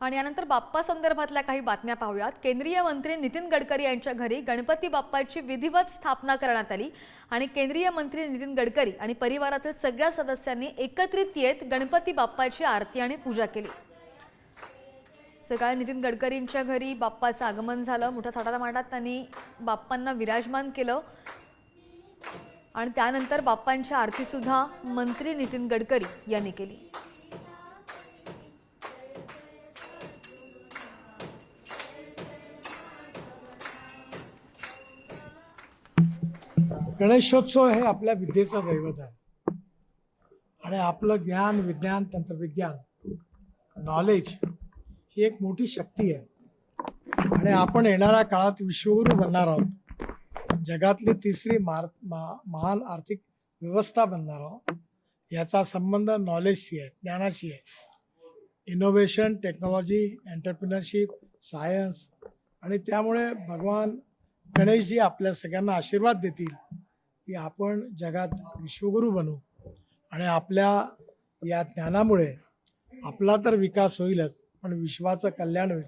आणि यानंतर बाप्पा संदर्भातल्या काही बातम्या पाहूयात. केंद्रीय मंत्री नितीन गडकरी यांच्या घरी गणपती बाप्पाची विधिवत स्थापना करण्यात आली आणि केंद्रीय मंत्री नितीन गडकरी आणि परिवारातील सगळ्या सदस्यांनी एकत्रित येत गणपती बाप्पाची आरती आणि पूजा केली. सकाळी नितीन गडकरींच्या घरी बाप्पाचं आगमन झालं. मोठ्या थाटात माटात त्यांनी बाप्पांना विराजमान केलं. आणि त्यानंतर बाप्पांची आरतीसुद्धा मंत्री नितीन गडकरी यांनी केली. गणेशोत्सव हे आपल्या विद्येचं दैवत आहे. आणि आपलं ज्ञान विज्ञान तंत्रविज्ञान नॉलेज ही एक मोठी शक्ती आहे. आणि आपण येणाऱ्या काळात विश्वगुरू बनणार आहोत. जगातली तिसरी मार मा महान आर्थिक व्यवस्था बनणार आहोत. याचा संबंध नॉलेजशी आहे ज्ञानाशी आहे. इनोव्हेशन टेक्नॉलॉजी एंटरप्रिनरशिप सायन्स आणि त्यामुळे भगवान गणेशजी आपल्या सगळ्यांना आशीर्वाद देतील. की आपण जगात विश्वगुरू बनू आणि आपल्या या ज्ञानामुळे आपला तर विकास होईलच पण विश्वाचं कल्याण होईल.